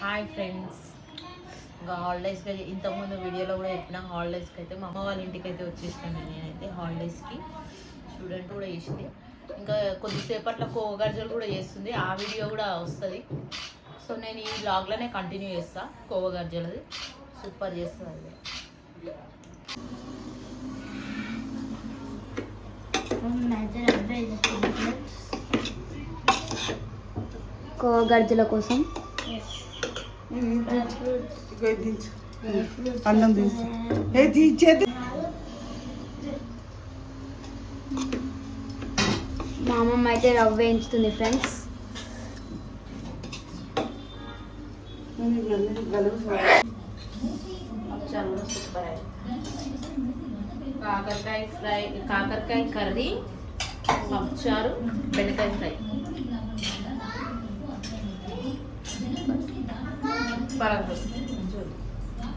Hi friends ఇంకా హాలిడేస్కి అయితే ఇంతకుముందు వీడియోలో కూడా చెప్పిన హాలిడేస్కి అయితే మా అమ్మ వాళ్ళ ఇంటికి అయితే వచ్చేసాను నేనైతే హాలిడేస్కి స్టూడెంట్ కూడా చేసింది. ఇంకా కొద్దిసేపట్లో కోవగర్జలు కూడా చేస్తుంది. ఆ వీడియో కూడా వస్తుంది. సో నేను ఈ బ్లాగ్లోనే కంటిన్యూ చేస్తా. కోవగర్జలది. సూపర్ చేస్తుంది అది. గర్జల కోసం. అన్నం ఏ మా అమ్మమ్మ అయితే రవ్వ వేయించుతుంది ఫ్రెండ్స్ చాలా సూపర్ అయింది కాకరకాయ ఫ్రై కాకరకాయ కర్రీ పప్పుచారు బెండకాయ ఫ్రై.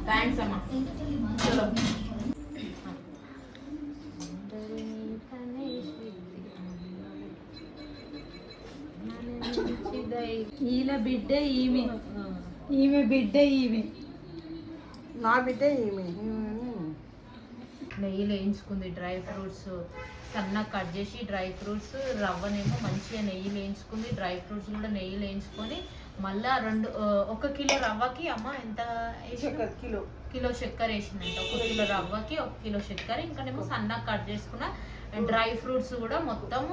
థ్యాంక్స్ అమ్మా చలో ఈల బిడ్డ ఈమె. ఈమె బిడ్డ ఈమె. నా బిడ్డ ఏమి నెయ్యిలో వేయించుకుంది డ్రై ఫ్రూట్స్. సన్నగా కట్ చేసి డ్రై ఫ్రూట్స్ రవ్వనేమో మంచిగా నెయ్యిలో వేయించుకుంది డ్రై ఫ్రూట్స్ కూడా నెయ్యిలో వేయించుకొని మళ్ళా రెండు ఒక కిలో రవ్వకి అమ్మ ఎంత? కిలో. కిలో చక్కెర వేసిందంట. ఒక కిలో రవ్వకి ఒక కిలో చక్కెర. ఇంకానేమో సన్నగా కట్ చేసుకున్న డ్రై ఫ్రూట్స్ కూడా మొత్తం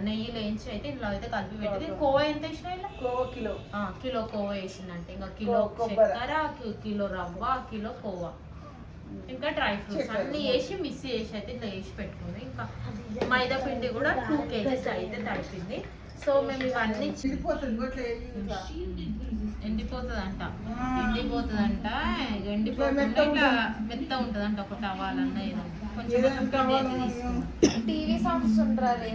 నెయ్యిలో వేయించి అయితే ఇందులో అయితే కలిపి పెట్టింది. కోవా ఎంత వేసిన ఇలా? కోవ కిలో. ఆ, కిలో కోవా వేసిందంటే. ఇంకా కిలో. చక్కెర కిలో రవ్వ కిలో కోవా. ఇంకా డ్రై ఫ్రూట్స్. అన్ని వేసి మిక్స్ చేసి అయితే ఇట్లా వేసి పెట్టుకుంది. ఇంకా మైదా పిండి కూడా టూ కేజీస్ అయితే తడిపింది. సో మేము ఇవన్నీ ఇంకోట్లే ఇంకా. ఎండిపోతుందంట. ఆ. ఎండిపోతుందంట ఎండిపోకుండా మెత్త ఇట్లా మెత్త ఉంటుందంట ఒక టవాలన్న ఏదో. కొంచెం. టీవీ సాంగ్స్ ఉంటారు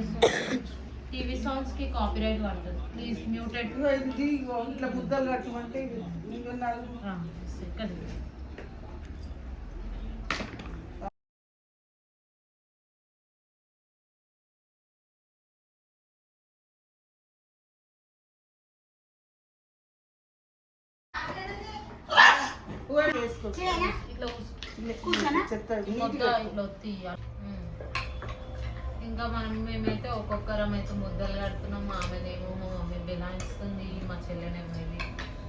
టీవీ సాంగ్స్కి కాపీ రైట్ పడుతుంది ప్లీజ్ మ్యూటెడ్ ఇట్లా ముద్దలు కట్టమంటే ఇంకో. ఇట్లా చెత్త ఇట్లా మనం మేమైతే ఒక్కొక్కరం అయితే ముద్దలు కడుతున్నాం. మా ఆమెనేమో మా మమ్మీ బిలాయిస్తుంది మా చెల్లెనేమో ఇది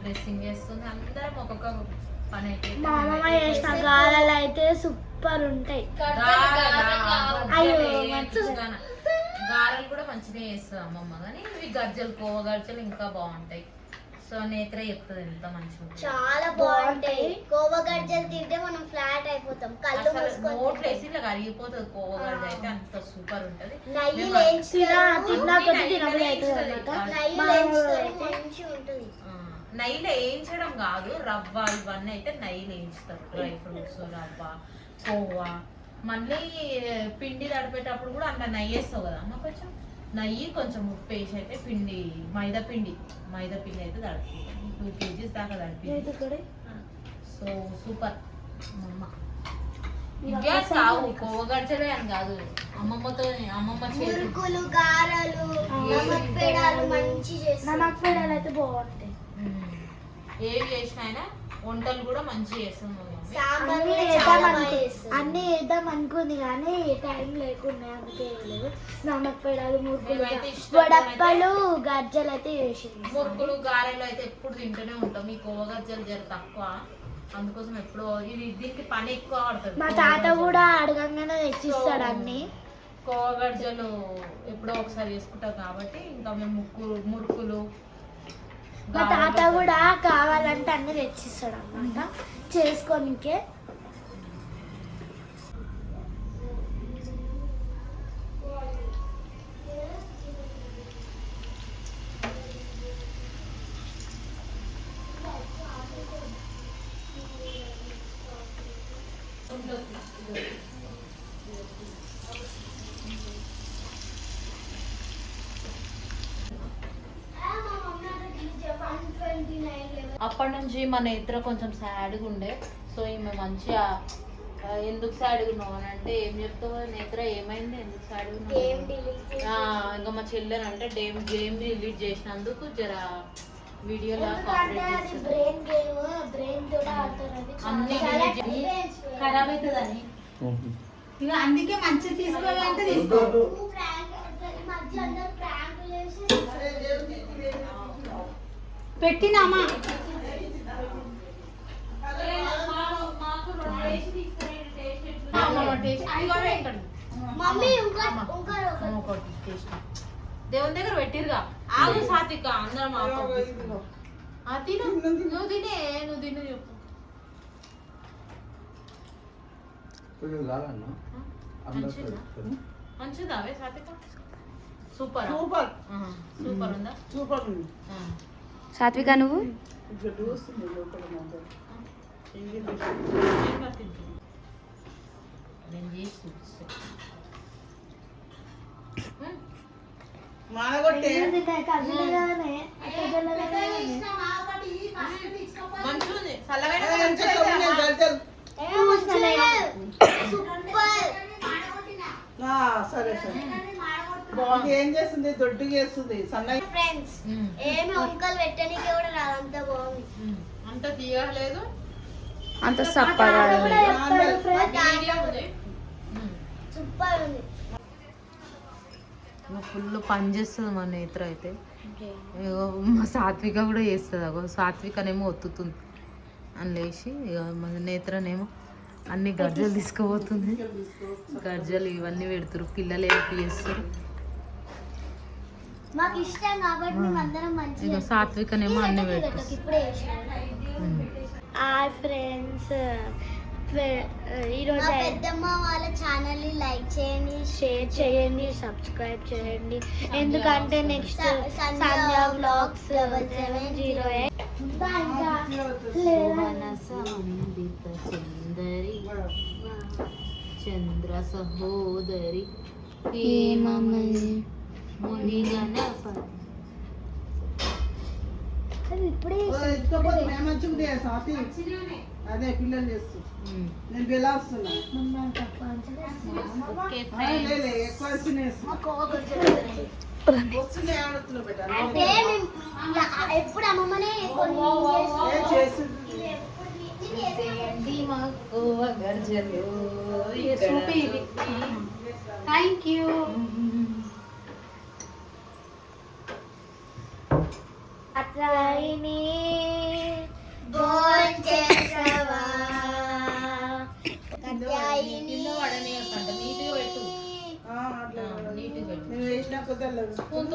డ్రెస్సింగ్ చేస్తుంది. అందరం ఒక్కొక్క పని అయితే మా అమ్మమ్మ చేసిన గాలలు అయితే సూపర్ ఉంటాయి అయ్యో, గారెలు గారెలు కూడా మంచిగా చేస్తుంది అమ్మమ్మ. కానీ ఇవి గర్జలు కోవ గర్జలు ఇంకా బాగుంటాయి. సో నేత్ర చెప్తుంది ఎంత మంచిగా. చాలా బాగుంటాయి. కోవా గర్జలు తింటే మనం ఫ్లాట్ అయిపోతాం. కళ్ళు నోట్లో వేసి ఇట్లా కరిగిపోతుంది కోవ గర్జ అయితే అంత సూపర్ ఉంటది. నెయ్యిలో వేయించడం కాదు రవ్వ ఇవన్నీ అయితే నెయ్యిలో వేయించుతారు డ్రై ఫ్రూట్స్ రవ్వ కోవా. మళ్ళీ పిండి తడిపేటప్పుడు కూడా అంత నెయ్యి వేస్తావు కదా అమ్మ కొంచెం? నెయ్యి కొంచెం ఉప్పు వేసి అయితే పిండి మైదా పిండి మైదా పిండి అయితే తడిపి టూ కేజీస్ దాకా తడిపి సో సూపర్ అమ్మమ్మ ఇవే కావు కోవగడ్చలే అని కాదు అమ్మమ్మతో అమ్మమ్మ చేతి మురుకులు గారెలు మంచి చేస్తారు నమక్ పేడలు అయితే బాగుంటాయి. ఏవి చేసినా అయినా వంటలు కూడా మంచిగా. సాంబార్ అన్ని వేద్దాం అనుకు అన్ని వేద్దాం అనుకుంది కానీ టైం లేకుండా అందుకే వేయలేదు. మురుకులు మేమైతే ఇష్టం వడప్పలు గజ్జలు అయితే చేసింది మురుకులు గారెలు అయితే ఎప్పుడు తింటూనే ఉంటాం. ఈ కోవగజ్జలు జర తక్కువ. అందుకోసం ఎప్పుడో ఇది దీనికి పని ఎక్కువ పడుతుంది. మా తాత కూడా అడగంగానే తెచ్చిస్తాడు అన్ని. కోవగజ్జలు ఎప్పుడో ఒకసారి చేసుకుంటాం కాబట్టి ఇంకా మేము ముక్కు మురుకులు మా తాత కూడా కావాలంటే అన్ని తెచ్చిస్తాడు అనమాట చేసుకోనికే. అప్పటి నుంచి మా నేత్ర కొంచెం సాడ్గా ఉండే. సో ఈమె మంచిగా ఎందుకు సాడ్గా ఉన్నావు అని అంటే ఏం చెప్తావు? నేత్ర ఏమైంది? ఎందుకు సాడ్గా ఉన్నావు ఇంకా మా చెల్లెని అంటే గేమ్ గేమ్ డిలీట్ చేసినందుకు జర వీడియోలో అన్ని. ఖరాబ్ అవుతుందని ఇక అందుకే మంచిగా తీసుకోవాలంటే తీసుకో. నువ్వు మమ్మీ టేస్ట్. దేవుని దగ్గర పెట్టిరుగా ఆగు సాత్విక అందరం తిను. నువ్వు తినే నువ్వు తిను చెప్పు. సాత్విక? సూపర్? సూపర్. సూపర్ ఉందా? సూపర్ ఉంది. ఆ. సాత్విక నువ్వు? చూస్తుంది లోపల నేను చేసి సరే సరే. ఇది ఏం చేస్తుంది? దొడ్డు చేస్తుంది సన్నగా ఫ్రెండ్స్ ఏమి వంకలు పెట్టడానికి కూడా రాదు. అంత బాగుంది. అంత తీయలేదు అంత సప్పగా ఫుల్ పని చేస్తుంది మా నేత్ర అయితే. ఇగో మా సాత్విక కూడా చేస్తుంది. అగో సాత్వికనేమో ఒత్తుతుంది. అని లేచి ఇక మా నేత్రనేమో అన్ని గర్జలు తీసుకుపోతుంది. గర్జలు ఇవన్నీ పెడుతురు. పిల్లలు ఏపీ చేస్తారు? సాత్వికనేమో అన్ని పెడుతుంది హాయ్ ఫ్రెండ్స్ ఈరోజు పెద్దమ్మ వాళ్ళ ఛానల్ని లైక్ చేయండి షేర్ చేయండి సబ్స్క్రైబ్ చేయండి. ఎందుకంటే next Sandhya blogs double seven zero eight సుందరి చంద్ర సహోదరి హేమమయి ఇప్పుడే మంచిగా అదే పిల్లలు చేస్తూ. నేను బెలా వస్తున్నా. ఎక్కువ ఎప్పుడు అమ్మమ్మనే కొన్ని ఏం చేస్తాం. చేస్తుంది ఎప్పుడు నేను చేస్తాను. చేయండి మాకు గర్జలు చూపి ఇవి థ్యాంక్ యూ కత్యాయిని. కింద పడనీయకంట నీట్గా పెట్టు. నీట్గా పెట్టు. వేసినా